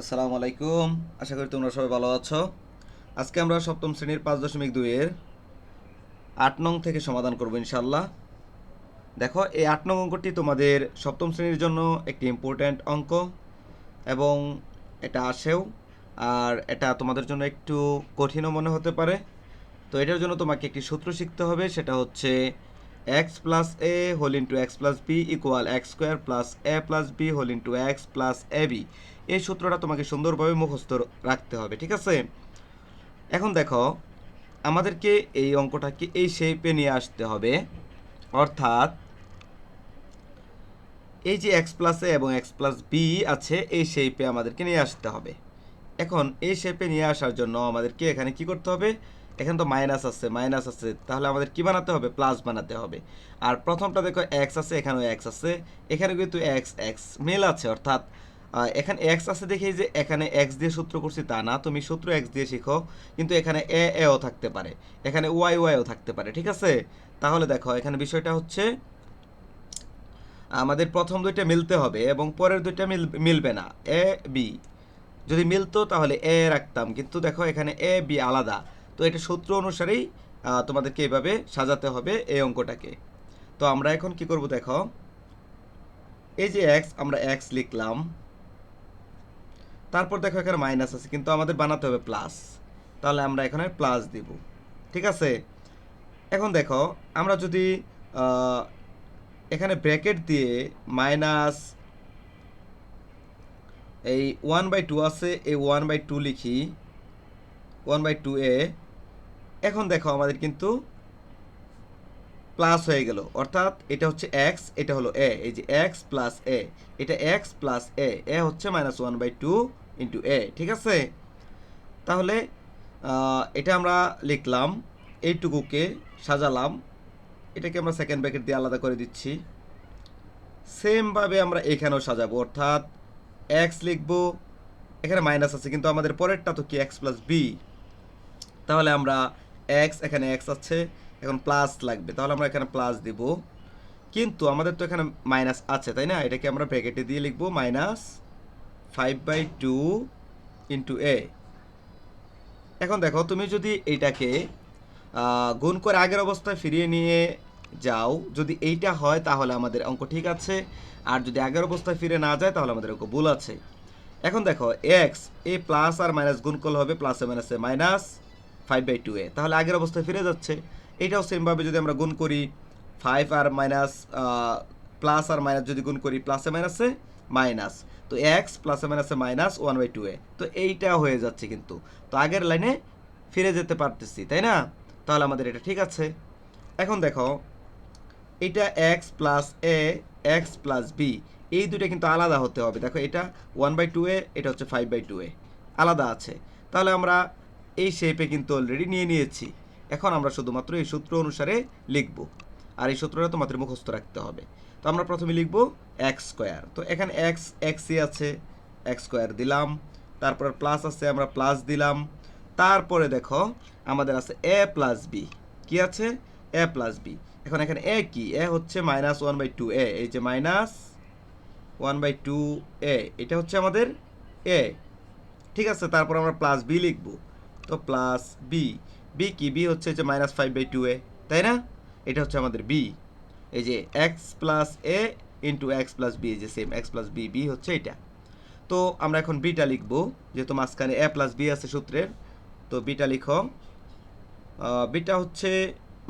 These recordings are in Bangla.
আসসালামু আলাইকুম। আশা করি তোমরা সবাই ভালো আছো। আজকে আমরা সপ্তম শ্রেণির পাঁচ দশমিক দুইয়ের আট নং থেকে সমাধান করব ইনশাল্লাহ দেখো, এই আট নং অঙ্কটি তোমাদের সপ্তম শ্রেণির জন্য একটি ইম্পর্ট্যান্ট অঙ্ক এবং এটা আসেও, আর এটা তোমাদের জন্য একটু কঠিনও মনে হতে পারে। তো এটার জন্য তোমাকে একটি সূত্র শিখতে হবে, সেটা হচ্ছে x plus a whole into x plus b equal x square plus a plus b whole into x plus a এই সূত্রটা তোমাকে সুন্দরভাবে মুখস্থ রাখতে হবে, ঠিক আছে? এখন দেখো, আমাদেরকে এই অঙ্কটাকে এই শেপে নিয়ে আসতে হবে। অর্থাৎ, এই যে এক্স প্লাস এ এবং এক্স প্লাস বি আছে, এই শেপে আমাদেরকে নিয়ে আসতে হবে। এখন, এই শেপে নিয়ে আসার জন্য আমাদেরকে এখানে কি করতে হবে? এখানে তো মাইনাস আছে মাইনাস আছে। তাহলে আমাদের কি বানাতে হবে? প্লাস বানাতে হবে। আর প্রথমটা দেখো এক্স আছে, এখানেও এক্স আছে। এখানে কিন্তু এক্স এক্স মেল আছে। অর্থাৎ এখানে এক্স আছে দেখেই যে এখানে এক্স দিয়ে সূত্র করছি তা না। তুমি সূত্র এক্স দিয়ে শিখো, কিন্তু এখানে এ এও থাকতে পারে। এখানে ওয়াই ওয়াইও থাকতে পারে, ঠিক আছে? তাহলে দেখো, এখানে বিষয়টা হচ্ছে, আমাদের প্রথম দুইটা মিলতে হবে এবং পরের দুইটা মিল, মিলবে না। এ বি যদি মিলতো তাহলে এ রাখতাম। কিন্তু দেখো, এখানে এ বি আলাদা। তো এটা সূত্র অনুসারেই তোমাদেরকে এভাবে সাজাতে হবে এই অঙ্কটাকে। তো আমরা এখন কি করব দেখো? এই যে এক্স আমরা এক্স লিখলাম। তারপর দেখো এখানে মাইনাস আছে, কিন্তু আমাদের বানাতে হবে প্লাস তাহলে আমরা এখানে প্লাস দিব, ঠিক আছে? এখন দেখো, আমরা যদি এখানে ব্র্যাকেট দিয়ে মাইনাস এই ওয়ান বাই টু আছে, এই ওয়ান বাই টু লিখি। ওয়ান বাই টু এ এখন দেখো আমাদের কিন্তু প্লাস হয়ে গেল। অর্থাৎ এটা হচ্ছে এক্স এটা হলো এ এই যে এক্স প্লাস এ এটা এক্স প্লাস এ এ হচ্ছে minus one by two into a ঠিক আছে? তাহলে এটা আমরা লিখলাম, এইটুকুকে সাজালাম। এটাকে আমরা সেকেন্ড ব্র্যাকেট দিয়ে আলাদা করে দিচ্ছি। সেমভাবে আমরা এখানেও সাজাবো। অর্থাৎ এক্স লিখব, এখানে মাইনাস আছে, কিন্তু আমাদের পরেরটা তো কি? এক্স প্লাস বি তাহলে আমরা এক্স এখানে এক্স আছে, এখন প্লাস লাগবে। তাহলে আমরা এখানে প্লাস দিব। কিন্তু আমাদের তো এখানে মাইনাস আছে, তাই না? এটাকে আমরা ব্র্যাকেটে দিয়ে লিখব minus five by two into a এখন দেখো, তুমি যদি এইটাকে গুণ করে আগের অবস্থায় ফিরিয়ে নিয়ে যাও, যদি এইটা হয়, তাহলে আমাদের অঙ্ক ঠিক আছে। আর যদি আগের অবস্থায় ফিরে না যায়, তাহলে আমাদের অঙ্ক ভুল আছে। এখন দেখো এক্স এ প্লাস আর মাইনাস গুণ করলে হবে প্লাসে মাইনাসে minus five by two a তাহলে আগের অবস্থায় ফিরে যাচ্ছে। এইটাও সেমভাবে যদি আমরা গুণ করি ফাইভ আর মাইনাস প্লাস আর মাইনাস যদি গুণ করি প্লাসে মাইনাসে মাইনাস তো এক্স প্লাসে মাইনাসে minus one by two a তো এইটা হয়ে যাচ্ছে কিন্তু। তো আগের লাইনে ফিরে যেতে পারতেছি, তাই না? তাহলে আমাদের এটা ঠিক আছে। এখন দেখো, এটা x plus a x plus b এই দুটো কিন্তু আলাদা হতে হবে। দেখো এটা ওয়ান বাই টু এ এটা হচ্ছে ফাইভ বাই টু এ আলাদা আছে। তাহলে আমরা এই শেপে কিন্তু অলরেডি নিয়ে নিয়েছি। এখন আমরা শুধুমাত্র এই সূত্র অনুসারে লিখব। আর এই সূত্রটা তোমাদের মুখস্থ রাখতে হবে। তো আমরা প্রথমে লিখব এক্স স্কোয়ার তো এখানে এক্স এক্সই আছে। এক্স স্কোয়ার দিলাম। তারপর প্লাস আছে, আমরা প্লাস দিলাম। তারপরে দেখো, আমাদের আছে এ প্লাস বি কি আছে? এ প্লাস বি এখন এখানে এ কি? এ হচ্ছে minus one by two a এই যে minus one by two a এটা হচ্ছে আমাদের এ ঠিক আছে? তারপর আমরা প্লাস বি লিখব। তো প্লাস বি বি কি? বি হচ্ছে যে minus five by two a তাই না? এটা হচ্ছে আমাদের বি এই যে x plus a into x plus b যে same x plus b b হচ্ছে এটা। তো আমরা এখন বিটা লিখব, যেহেতু মাঝখানে এ প্লাস বি আছে সূত্রের, তো বিটা লিখো। বিটা হচ্ছে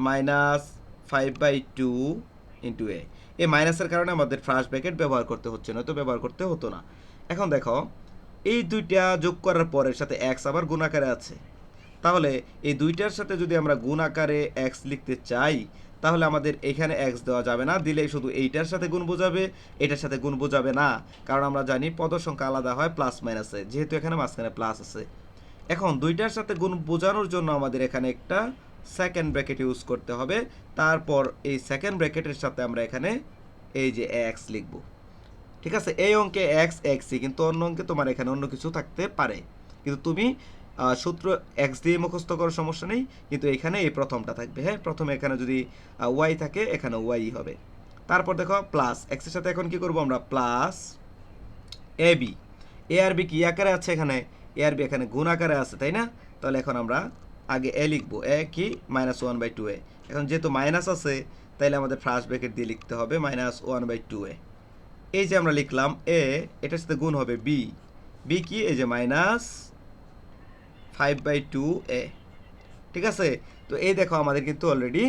minus five by two into a এই মাইনাসের কারণে আমাদের ফার্স্ট ব্র্যাকেট ব্যবহার করতে হচ্ছে, নয়তো ব্যবহার করতে হতো না। এখন দেখো, এই দুইটা যোগ করার পরের সাথে এক্স আবার গুণ আকারে আছে। তাহলে এই দুইটার সাথে যদি আমরা গুণ আকারে এক্স লিখতে চাই, তাহলে আমাদের এখানে এক্স দেওয়া যাবে না। দিলে শুধু এইটার সাথে গুণ বোঝাবে, এটার সাথে গুণ বোঝাবে না। কারণ আমরা জানি পদ সংখ্যা আলাদা হয় প্লাস মাইনাসে যেহেতু এখানে মাঝখানে প্লাস আছে। এখন দুইটার সাথে গুণ বোঝানোর জন্য আমাদের এখানে একটা সেকেন্ড ব্র্যাকেট ইউজ করতে হবে। তারপর এই সেকেন্ড ব্র্যাকেটের সাথে আমরা এখানে এই যে এক্স লিখব। ঠিক আছে? এই অঙ্কে এক্স এক্সই কিন্তু অন্য অঙ্কে তোমার এখানে অন্য কিছু থাকতে পারে। কিন্তু তুমি সূত্র এক্স দিয়ে মুখস্থ করার সমস্যা নেই, কিন্তু এখানে এই প্রথমটা থাকবে। হ্যাঁ প্রথমে এখানে যদি ওয়াই থাকে, এখানে ওয়াই হবে। তারপর দেখো প্লাস এক্সের সাথে এখন কি করব আমরা? প্লাস এ বি এ আর বি কি আকারে আছে এখানে? এ আর বি এখানে গুণ আকারে আছে, তাই না? তাহলে এখন আমরা আগে এ লিখব। এ কি? Minus one by two a এখন যেহেতু মাইনাস আছে, তাইলে আমাদের ফার্স্ট ব্র্যাকেট দিয়ে লিখতে হবে minus one by two a এই যে আমরা লিখলাম এ এটার সাথে গুণ হবে বি বি কি? এই যে minus five by two a ঠিক আছে? তো এই দেখো আমাদের কিন্তু অলরেডি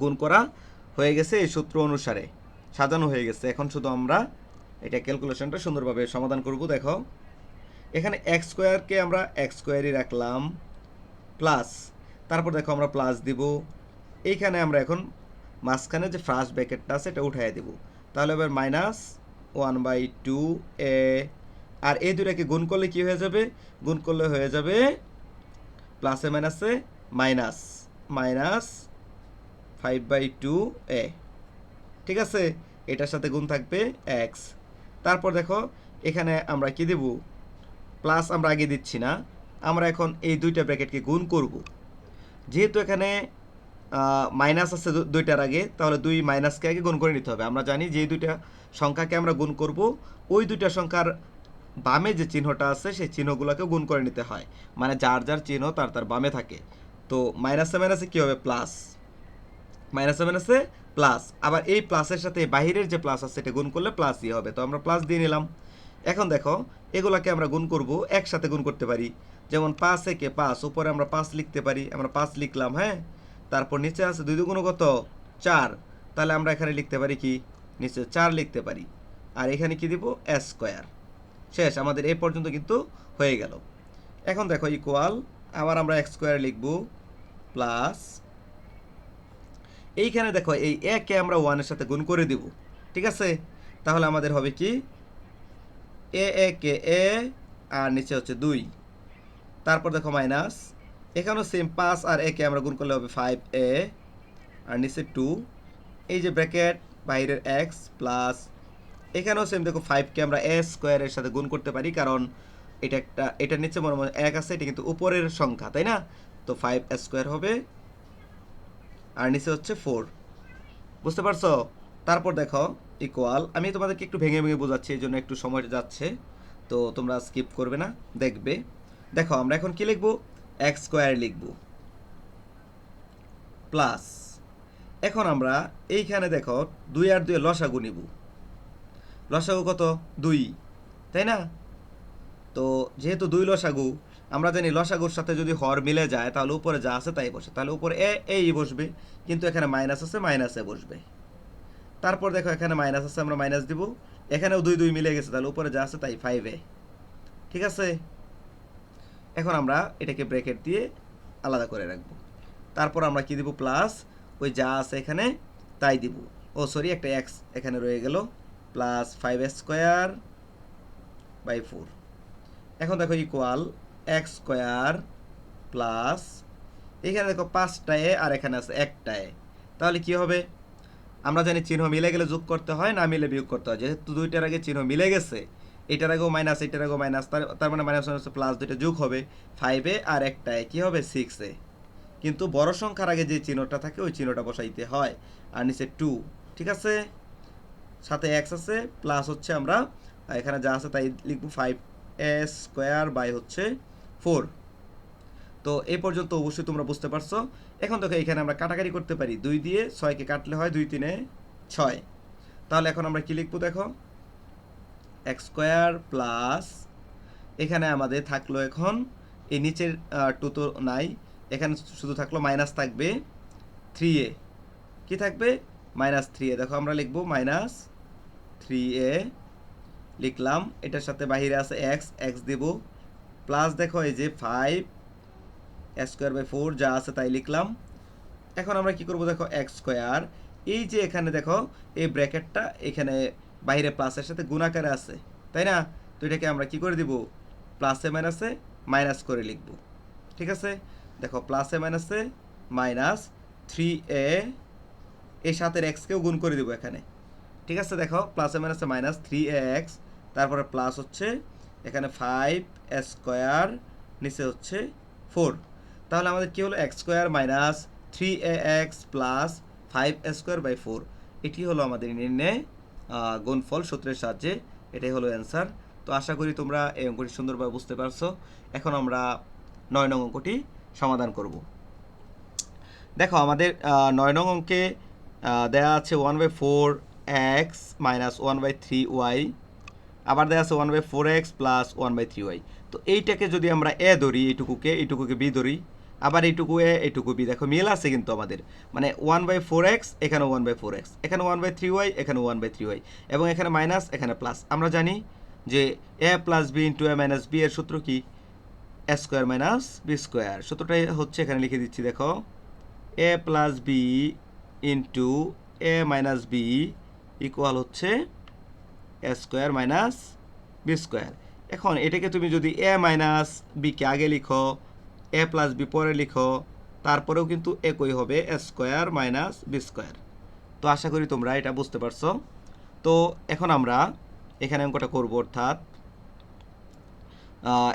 গুণ করা হয়ে গেছে এই সূত্র অনুসারে। সাজানো হয়ে গেছে। এখন শুধু আমরা এটা ক্যালকুলেশনটা সুন্দরভাবে সমাধান করব, দেখো। এখানে এক্স স্কোয়ারকে আমরা এক্স স্কোয়ারই রাখলাম প্লাস তারপর দেখো আমরা প্লাস দিব। এইখানে আমরা এখন মাঝখানে যে ফার্স্ট ব্র্যাকেটটা আছে, এটা উঠাই দেব। তাহলে এবার minus one by two a আর এই দুটাকে গুণ করলে কি হয়ে যাবে? গুণ করলে হয়ে যাবে প্লাসে মাইনাসে minus minus five by two a ঠিক আছে? এটার সাথে গুণ থাকবে এক্স তারপর দেখো, এখানে আমরা কি দেব? প্লাস আমরা আগে দিচ্ছি না। আমরা এখন এই দুইটা ব্র্যাকেটকে গুণ করব। যেহেতু এখানে মাইনাস আছে দুইটার আগে, তাহলে দুই মাইনাসকে আগে গুণ করে নিতে হবে। আমরা জানি যে দুইটা সংখ্যাকে আমরা গুণ করব। ওই দুইটা সংখ্যার বামে যে চিহ্নটা আছে, সেই চিহ্নগুলোকে গুণ করে নিতে হয়। মানে যার যার চিহ্ন তার তার বামে থাকে। তো মাইনাসে মাইনাসে কী হবে? প্লাস। মাইনাসে মাইনাসে প্লাস। আবার এই প্লাসের সাথে বাহিরের যে প্লাস আছে, সেটা গুণ করলে প্লাসই হবে। তো আমরা প্লাস দিয়ে নিলাম। এখন দেখো, এগুলাকে আমরা গুণ করব, একসাথে গুণ করতে পারি। যেমন পাঁচ একে পাঁচ, উপরে আমরা পাঁচ লিখতে পারি। আমরা পাঁচ লিখলাম হ্যাঁ? তারপর নিচে আছে দুই দুগুণ কত? চার। তাহলে আমরা এখানে লিখতে পারি কি? নিচে চার লিখতে পারি। আর এখানে কি দিব? স্কোয়ার। শেষ, আমাদের এই পর্যন্ত কিন্তু হয়ে গেল। এখন দেখো ইকুয়াল আবার আমরা এক্স স্কোয়ার লিখব প্লাস এইখানে দেখো, এই একে আমরা ওয়ানের সাথে গুণ করে দিব, ঠিক আছে? তাহলে আমাদের হবে কি? এ এ কে এ আর নিচে হচ্ছে দুই। তারপর দেখো মাইনাস এখানেও সেম পাঁচ আর একে আমরা গুণ করলে হবে ফাইভ এ আর নিচে টু এই যে ব্র্যাকেট বাইরের এক্স প্লাস এখানেও সেম দেখো ফাইভকে আমরা এ স্কোয়ারের সাথে গুণ করতে পারি, কারণ এটা একটা এটার নিচে মনে মনে এক আছে, এটা কিন্তু উপরের সংখ্যা, তাই না? তো ফাইভ স্কোয়ার হবে, আর নিচে হচ্ছে ফোর বুঝতে পারছ? তারপর দেখো ইকুয়াল আমি তোমাদেরকে একটু ভেঙে ভেঙে বোঝাচ্ছি, এই জন্য একটু সময় যাচ্ছে, তো তোমরা স্কিপ করবে না, দেখবে। দেখো, আমরা এখন কি লিখব? এক্স স্কোয়ার লিখব। প্লাস এখন আমরা এইখানে দেখো, দুই আর দুই লসাগু নিব। লসাগু কত? দুই। তাই না? তো যেহেতু দুই লসাগু, আমরা জানি লসাগুর সাথে যদি হর মিলে যায়, তাহলে উপরে যা আছে তাই বসে। তাহলে উপরে এ, এই বসবে, কিন্তু এখানে মাইনাস আছে, মাইনাসে বসবে। তারপর দেখো এখানে মাইনাস আছে, আমরা মাইনাস দিব। এখানেও দুই দুই মিলে গেছে, তাহলে উপরে যা আছে তাই ফাইভ ঠিক আছে? এখন আমরা এটাকে ব্র্যাকেট দিয়ে আলাদা করে রাখব। তারপর আমরা কি দিব? প্লাস ওই যা আছে এখানে তাই দিব। ও সরি একটা এক্স এখানে রয়ে গেল। Plus five square by four এখন দেখো ইকুয়াল এক্স স্কোয়ার প্লাস এখানে দেখো পাঁচটা এ আর এখানে আছে একটা এ তাহলে কি হবে? আমরা জানি চিহ্ন মিলে গেলে যোগ করতে হয়, না মিলে বিয়োগ করতে হয়। যেহেতু দুইটার আগে চিহ্ন মিলে গেছে, এটার আগেও মাইনাস এটার আগেও মাইনাস তার মানে মাইনাস মাইনাস প্লাস দুইটা যোগ হবে। ফাইভে আর একটায় কি হবে? সিক্সে কিন্তু বড় সংখ্যার আগে যে চিহ্নটা থাকে, ওই চিহ্নটা বসাইতে হয়। আর নিচে টু ঠিক আছে? সাথে এক্স আছে প্লাস হচ্ছে আমরা এখানে যা আছে তাই লিখব ফাইভ এস স্কোয়ার বাই হচ্ছে ফোর তো এই পর্যন্ত অবশ্যই তোমরা বুঝতে পারছ। এখন দেখো এখানে আমরা কাটাকাটি করতে পারি। দুই দিয়ে ছয়কে কাটলে হয় দুই তিনে ছয়। তাহলে এখন আমরা কি লিখব দেখো? এক্স স্কোয়ার প্লাস এখানে আমাদের থাকল এখন এই নিচের টু তো নাই। এখানে শুধু থাকল মাইনাস থাকবে থ্রি এ। কী থাকবে? মাইনাস থ্রি এ দেখো আমরা লিখব মাইনাস থ্রি এ লিখলাম, এটার সাথে বাহিরে আছে এক্স এক্স দেব। প্লাস দেখো এই যে ফাইভ স্কোয়ার বাই ফোর যা আছে তাই লিখলাম। এখন আমরা কি করব দেখো এক্স স্কোয়ার এই যে এখানে দেখো, এই ব্র্যাকেটটা এখানে বাইরে প্লাসের সাথে গুণাকারে আছে, তাই না? তো এটাকে আমরা কি করে দিব? প্লাসে মাইনাসে মাইনাস করে লিখব। ঠিক আছে? দেখো প্লাসে মাইনাসে মাইনাস থ্রি এ এই সাথের এক্সকেও গুণ করে দেবো এখানে। ঠিক আছে, দেখো প্লাসে মাইনাসে মাইনাস থ্রি এক্স তারপরে প্লাস হচ্ছে এখানে ফাইভ স্কোয়ার নিচে হচ্ছে ফোর তাহলে আমাদের কী হলো? X square minus three a x plus five square by four এটি হলো আমাদের নির্ণয় গুণফল সূত্রের সাহায্যে এটাই হলো অ্যান্সার তো আশা করি তোমরা এই অঙ্কটি সুন্দরভাবে বুঝতে পারছ। এখন আমরা নয় নং অঙ্কটি সমাধান করব। দেখো, আমাদের নয় নং অঙ্কে দেয়া আছে one by four x minus one by three y আবার দেওয়া আছে one by four x plus one by three y তো এইটাকে যদি আমরা এ ধরি, এইটুকুকে এইটুকুকে বি ধরি, আবার এইটুকু এ, এইটুকু বি। দেখো, মিল আছে কিন্তু আমাদের। মানে ওয়ান বাই ফোর এক্স এখানে ওয়ান বাই ফোর এক্স এখানে ওয়ান বাই থ্রি ওয়াই এখানে ওয়ান বাই থ্রি ওয়াই এবং এখানে মাইনাস এখানে প্লাস আমরা জানি যে a plus b into a minus b এর সূত্র কি? A square minus b square সূত্রটাই হচ্ছে এখানে লিখে দিচ্ছি, দেখো। A plus b into a minus b equal হচ্ছে a square minus b square এখন এটাকে তুমি যদি এ মাইনাস বিকে আগে লিখো এ প্লাস বি পরে লিখো, তারপরেও কিন্তু একই হবে a square minus b square তো আশা করি তোমরা এটা বুঝতে পারছ। তো এখন আমরা এখানে অঙ্কটা করব, অর্থাৎ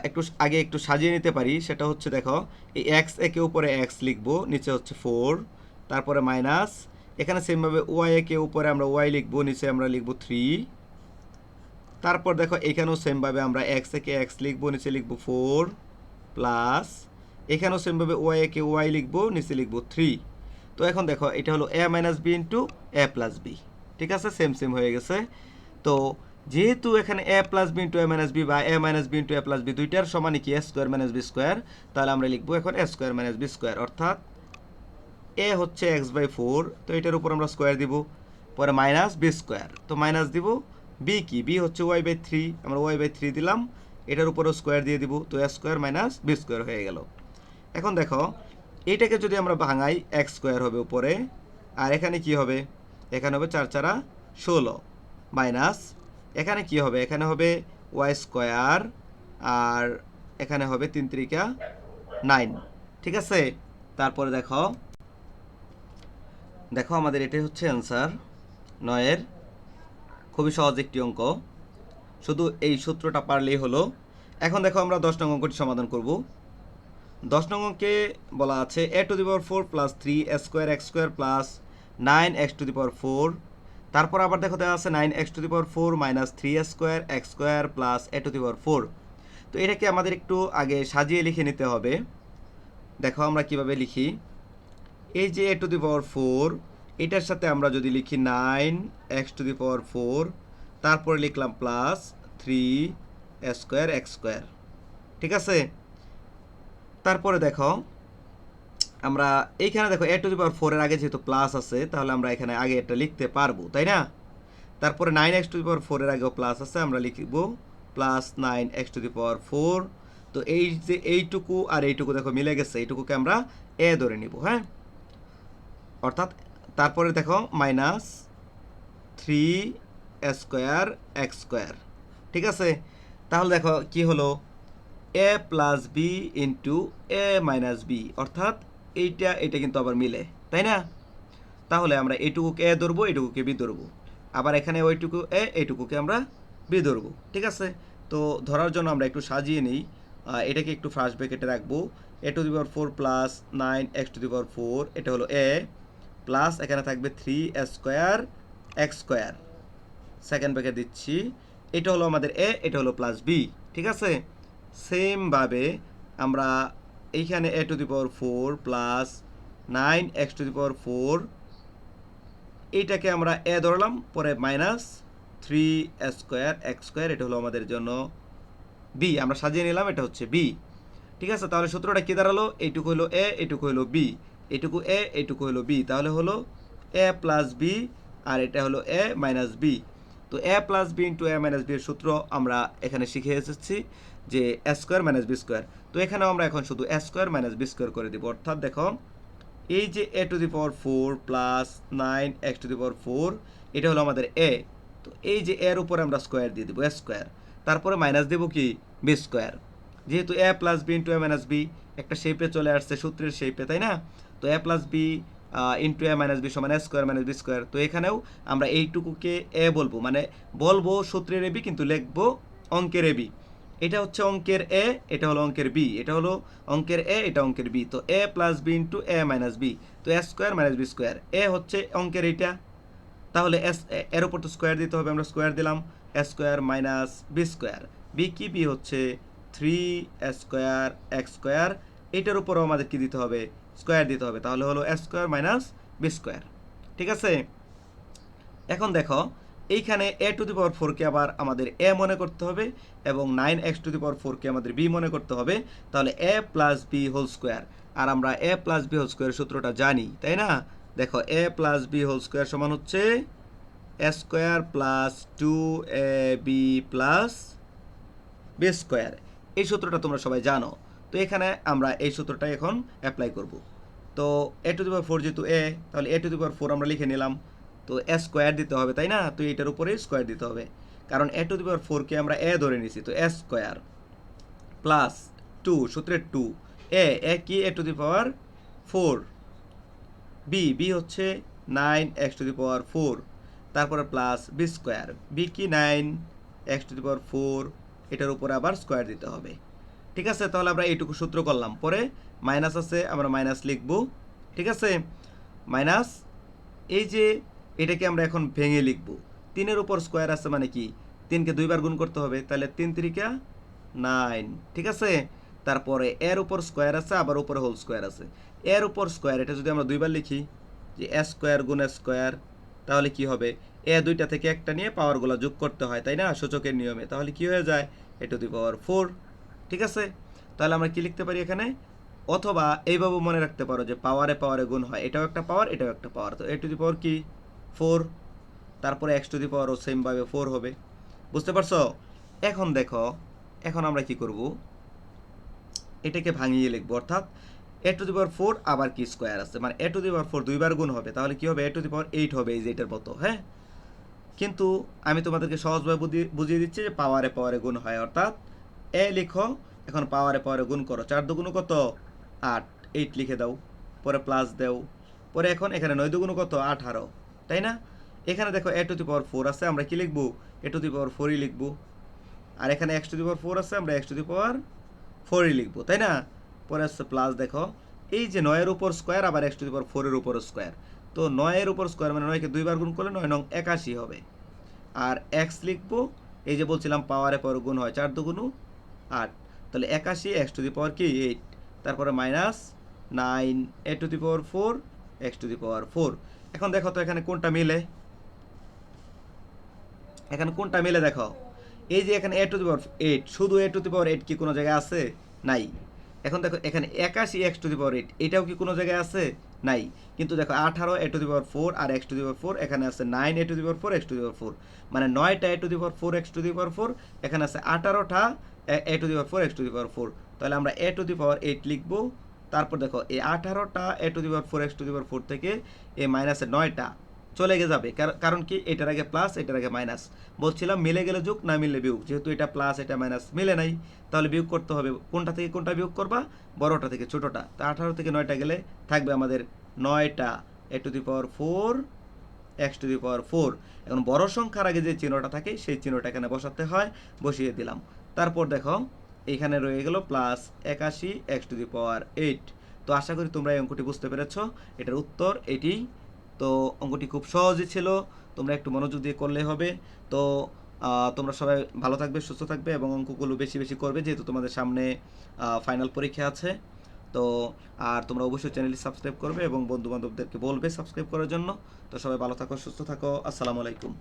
একটু আগে একটু সাজিয়ে নিতে পারি। সেটা হচ্ছে দেখো, এই এক্স একে উপরে এক্স লিখব, নিচে হচ্ছে ফোর তারপরে মাইনাস, এখানে সেমভাবে ওয়াই একে উপরে আমরা ওয়াই লিখব, নিচে আমরা লিখব থ্রি তারপর দেখো, এখানেও সেমভাবে আমরা এক্স একে এক্স লিখব, নিচে লিখব ফোর প্লাস এখানেও সেমভাবে ওয়াই একে ওয়াই লিখব, নিচে লিখব থ্রি তো এখন দেখো, এটা হলো a minus b into a plus b ঠিক আছে? সেম সেম হয়ে গেছে। তো যেহেতু এখানে a plus b into a minus b বা a minus b into a plus b দুইটার সমানই কি? A square minus b square তাহলে আমরা লিখব এখন a square minus b square অর্থাৎ এ হচ্ছে এক্স বাই ফোর, তো এটার উপর আমরা স্কোয়ার দিব, পরে মাইনাস বি স্কোয়ার, তো মাইনাস দিব বি কি? বি হচ্ছে ওয়াই বাই থ্রি আমরা ওয়াই বাই থ্রি দিলাম, এটার উপরও স্কোয়ার দিয়ে দিব, তো a square minus b square হয়ে গেল। এখন দেখো এইটাকে যদি আমরা ভাঙাই এক্স স্কোয়ার হবে উপরে, আর এখানে কি হবে? এখানে হবে চার চারা ষোলো, মাইনাস, এখানে কি হবে? এখানে হবে ওয়াই স্কোয়ার, আর এখানে হবে তিন তিরিকা নাইন, ঠিক আছে? তারপরে দেখো দেখো, আমাদের এটাই হচ্ছে অ্যান্সার নয়ের খুবই সহজ একটি অঙ্ক। শুধু এই সূত্রটা পারলেই হলো। এখন দেখো, আমরা দশ নং অঙ্কটি সমাধান করব। দশ নং অঙ্কে বলা আছে a to the power four plus three square x square plus nine x to the power four তারপর আবার দেখো, দেওয়া আছে nine x to the power four minus three square x square plus a to the power four তো এটাকে আমাদের একটু আগে সাজিয়ে লিখে নিতে হবে। দেখো, আমরা কীভাবে লিখি। এই যে a to the power four, এটার সাথে আমরা যদি লিখি nine, x to the power four, তারপরে লিখলাম plus three square, x square. ঠিক আছে? তারপরে দেখো, আমরা এইখানে দেখো, এ টু দি পাওয়ার ফোরের আগে যেহেতু প্লাস আছে, তাহলে আমরা এখানে আগে এটা লিখতে পারব, তাই না? তারপরে nine x to the power ফোরের আগেও প্লাস আছে, আমরা লিখব plus nine x to the power four. তো এই যে এইটুকু আর এইটুকু দেখো মিলে গেছে, এইটুকুকে আমরা এ ধরে নিব হ্যাঁ? অর্থাৎ তারপরে দেখো, minus three square x square. ঠিক আছে? তাহলে দেখো কি হলো? A plus b into a minus b. অর্থাৎ এইটা এটা কিন্তু আবার মিলে, তাই না? তাহলে আমরা এইটুকুকে এ ধরবো, এইটুকুকে বি ধরবো। আবার এখানে ওইটুকু এ, এইটুকুকে আমরা বি ধরবো। ঠিক আছে? তো ধরার জন্য আমরা একটু সাজিয়ে নিই। এটাকে একটু ফার্স্ট ব্রেকেটে রাখব। A to the four plus nine x to the power four, এটা হলো এ। প্লাস এখানে থাকবে three square x square. Second bracket দিচ্ছি। এটা হলো আমাদের এ, এটা হলো প্লাস বি, ঠিক আছে? সেমভাবে আমরা এইখানে a to the power four plus nine x to the power four, এইটাকে আমরা এ ধরলাম, পরে minus three square x square, এটা হলো আমাদের জন্য বি। আমরা সাজিয়ে নিলাম, এটা হচ্ছে বি। ঠিক আছে? তাহলে সূত্রটা কি দাঁড়াল? এইটুকু হলো এ, এইটুকু হলো বি। এইটুকু এ এইটুকু হলো বি তাহলে হলো এ প্লাস বি আর এটা হলো এ মাইনাস বি তো a plus b into a minus b এর সূত্র আমরা এখানে শিখে এসেছি যে a square minus b square তো এখানেও আমরা এখন শুধু a square minus b square করে দিব। অর্থাৎ দেখো, এই যে a to the power four plus nine x to the power four এটা হলো আমাদের এ তো এই যে এর উপরে আমরা স্কোয়ার দিয়ে দেবো স্কোয়ার তারপরে মাইনাস দেবো কি? বি স্কোয়ার যেহেতু a plus b into a minus b একটা শেপে চলে আসছে, সূত্রের শেপে তাই না? তো a plus b into a minus b সমান a square minus b square তো এখানেও আমরা এইটুকুকে এ বলব। মানে বলব সূত্রের এবি কিন্তু লিখব অঙ্কের এবি এটা হচ্ছে অঙ্কের এ, এটা হলো অঙ্কের বি। এটা হলো অঙ্কের এ, এটা অঙ্কের বি। তো a plus b into a minus b তো a square minus b square a হচ্ছে অঙ্কের এইটা। তাহলে এস এর উপর তো স্কোয়ার দিতে হবে, আমরা স্কোয়ার দিলাম। A square minus b square b কি? বি হচ্ছে থ্রি স্কোয়ার এক্স স্কোয়ার এটার উপরেও আমাদের কি দিতে হবে? স্কোয়ার দিতে হবে, তাহলে হলো a square minus b square. ঠিক আছে? এখন দেখো, এইখানে এ টু দি পাওয়ার ফোরকে আবার আমাদের এ মনে করতে হবে এবং nine x to the power ফোরকে আমাদের বি মনে করতে হবে। তাহলে a plus b whole square. আর আমরা a plus b whole square সূত্রটা জানি, তাই না? দেখো, a plus b whole square সমান হচ্ছে a square plus two a b plus b square. এই সূত্রটা তোমরা সবাই জানো। তো এখানে আমরা এই সূত্রটা এখন অ্যাপ্লাই করব। তো এ টু দি পাওয়ার ফোর যেহেতু এ তাহলে এ টু দি পাওয়ার ফোর আমরা লিখে নিলাম। তো এ স্কোয়ার দিতে হবে, তাই না? তো এটার উপরে স্কোয়ার দিতে হবে। কারণ এ টু দি পাওয়ার ফোরকে আমরা এ ধরে নিছি, তো এ স্কোয়ার প্লাস টু সূত্রের টু এ এ কি a to the power four b b হচ্ছে nine x to the power four তারপরে প্লাস বি স্কোয়ার বি কি nine x to the power four এটার উপরে আবার স্কোয়ার দিতে হবে। ঠিক আছে? তাহলে আমরা এইটুকু সূত্র করলাম। পরে মাইনাস আছে, আমরা মাইনাস লিখব। ঠিক আছে? মাইনাস এই যে এটাকে আমরা এখন ভেঙে লিখব। তিনের উপর স্কোয়ার আছে মানে কি? তিনকে দুইবার গুণ করতে হবে। তাহলে তিন তিরিকা নাইন ঠিক আছে? তারপরে এর উপর স্কোয়ার আছে, আবার উপরে হোল স্কোয়ার আছে। এর উপর স্কোয়ার এটা যদি আমরা দুইবার লিখি, যে এ স্কোয়ার গুণ স্কোয়ার তাহলে কি হবে? এ দুইটা থেকে একটা নিয়ে পাওয়ারগুলো যোগ করতে হয়, তাই না? সূচকের নিয়মে। তাহলে কি হয়ে যায়? এ টু দি পাওয়ার ফোর ঠিক আছে? তাহলে আমরা কি লিখতে পারি এখানে? অথবা এইভাবে মনে রাখতে পারো যে পাওয়ারে পাওয়ারে গুণ হয়। এটাও একটা পাওয়ার, এটাও একটা পাওয়ার। তো এ টু দি পাওয়ার কি? ফোর। তারপরে এক্স টু দি পাওয়ারও সেমভাবে ফোর হবে। বুঝতে পারছ? এখন দেখো, এখন আমরা কি করব? এটাকে ভাঙিয়ে লিখব। অর্থাৎ এ টু দি পাওয়ার ফোর আবার কি স্কোয়ার আছে? মানে এ টু দি পাওয়ার ফোর দুইবার গুণ হবে, তাহলে কি হবে? এ টু দি পাওয়ার এইট হবে এই যে এটার মতো হ্যাঁ? কিন্তু আমি তোমাদেরকে সহজভাবে বুঝিয়ে বুঝিয়ে দিচ্ছি যে পাওয়ারে পাওয়ারে গুণ হয়, অর্থাৎ এ লিখো, এখন পাওয়ারে পাওয়ারে গুণ করো। চার দুগুণ কত? আট। এইট লিখে দাও। পরে প্লাস দেও। পরে এখন এখানে নয় দুগুণ কত? আঠারো। তাই না? এখানে দেখো এ টু দি পাওয়ার ফোর আছে, আমরা কি লিখব? এ টু দি পাওয়ার ফোরই লিখব। আর এখানে x to the power four আছে, আমরা এক্স টু দি পাওয়ার ফোরই লিখব। তাই না? পরে আসছে প্লাস দেখো। এই যে নয়ের উপর স্কোয়ার আবার এক্স টু দি পাওয়ার ফোরের উপর স্কোয়ার তো নয়ের উপর স্কোয়ার মানে নয়কে দুইবার গুণ করলে নয় নং একাশি হবে। আর এক্স লিখব, এই যে বলছিলাম পাওয়ারে পাওয়ার গুণ হয়, চার দুগুণু আট তাহলে একাশি এক্স টু দি পাওয়ার কি এইট তারপরে minus nine a to the power four x to the power four এখন দেখো তো এখানে কোনটা মিলে এখানে কোনটা মিলে দেখো এই যে এখানে এ টু দি পাওয়ার এইট শুধু এ টু দি পাওয়ার এইট কি কোনো জায়গায় আছে নাই এখন দেখো এখানে একাশি x to the power eight এটাও কি কোনো জায়গায় আছে নাই কিন্তু দেখো আঠারো a to the power four R x to the power four এখানে আছে nine a to the power four x to the power four মানে নয়টা a to the power four x to the power four এখানে আছে আঠারোটা a to the power four x to the power four তাহলে আমরা এ টু দি পাওয়ার এইট লিখব। তারপর দেখো, এই আঠারোটা a to the power four x to the power four থেকে এই মাইনাসের নয়টা চলে গে যাবে। কার- কারণ কি? এটার আগে প্লাস এটার আগে মাইনাস বলছিলাম মিলে গেলে যোগ, না মিললে বিয়োগ। যেহেতু এটা প্লাস এটা মাইনাস মিলে নাই, তাহলে বিয়োগ করতে হবে। কোনটা থেকে কোনটা বিয়োগ করবা? বড়টা থেকে ছোটটা। তা আঠারো থেকে নয়টা গেলে থাকবে আমাদের নয়টা। A to the power four x to the power four এখন বড় সংখ্যার আগে যে চিহ্নটা থাকে, সেই চিহ্নটা এখানে বসাতে হয়, বসিয়ে দিলাম। তারপর দেখো, এখানে রয়ে গেল প্লাস একাশি x to the power eight তো আশা করি তোমরা এই অঙ্কটি বুঝতে পেরেছ। এটার উত্তর এটি। তো অঙ্কটি খুব সহজই ছিল, তোমরা একটু মনোযোগ দিয়ে করলে হবে। তো তোমরা সবাই ভালো থাকবে, সুস্থ থাকবে এবং অঙ্কগুলো বেশি বেশি করবে যেহেতু তোমাদের সামনে ফাইনাল পরীক্ষা আছে। তো, আর তোমরা অবশ্যই চ্যানেলটি সাবস্ক্রাইব করবে এবং বন্ধু বান্ধবদেরকে বলবে সাবস্ক্রাইব করার জন্য। তো সবাই ভালো থাকো, সুস্থ থাকো। আসসালামু আলাইকুম।